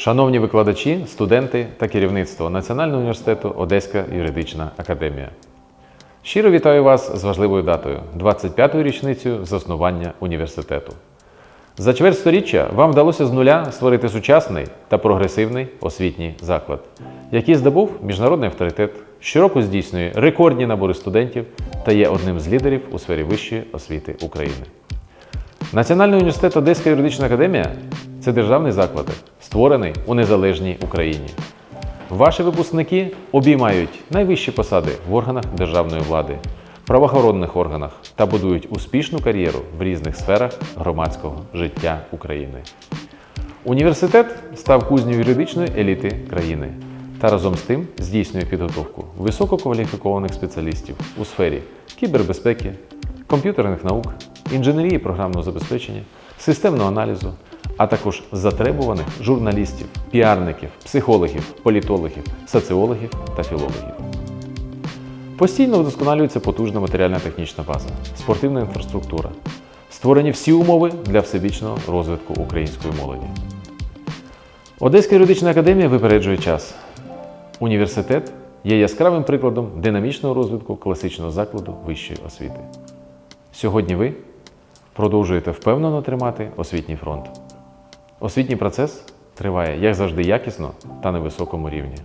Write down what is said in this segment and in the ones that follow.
Шановні викладачі, студенти та керівництво Національного університету Одеська юридична академія. Щиро вітаю вас з важливою датою 25-ю річницею заснування університету. За чверть сторіччя вам вдалося з нуля створити сучасний та прогресивний освітній заклад, який здобув міжнародний авторитет, щороку здійснює рекордні набори студентів та є одним з лідерів у сфері вищої освіти України. Національний університет Одеська юридична академія це державний заклад, створений у незалежній Україні. Ваші випускники обіймають найвищі посади в органах державної влади, правоохоронних органах та будують успішну кар'єру в різних сферах громадського життя України. Університет став кузню юридичної еліти країни та разом з тим здійснює підготовку висококваліфікованих спеціалістів у сфері кібербезпеки, комп'ютерних наук, інженерії програмного забезпечення, системного аналізу, а також затребуваних журналістів, піарників, психологів, політологів, соціологів та філологів. Постійно вдосконалюється потужна матеріальна-технічна база, спортивна інфраструктура, створені всі умови для всебічного розвитку української молоді. Одеська юридична академія випереджує час. Університет є яскравим прикладом динамічного розвитку класичного закладу вищої освіти. Сьогодні ви продовжуєте впевнено тримати освітній фронт. Освітній процес триває, як завжди, якісно та на високому рівні.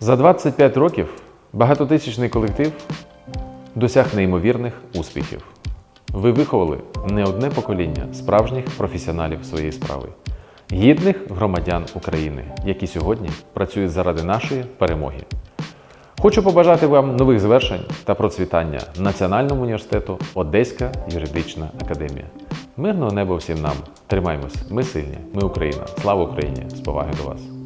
За 25 років багатотисячний колектив досяг неймовірних успіхів. Ви виховали не одне покоління справжніх професіоналів своєї справи, гідних громадян України, які сьогодні працюють заради нашої перемоги. Хочу побажати вам нових звершень та процвітання Національному університету Одеська юридична академія. Мирного неба всім нам! Тримаймось! Ми сильні, ми Україна! Слава Україні! З поваги до вас!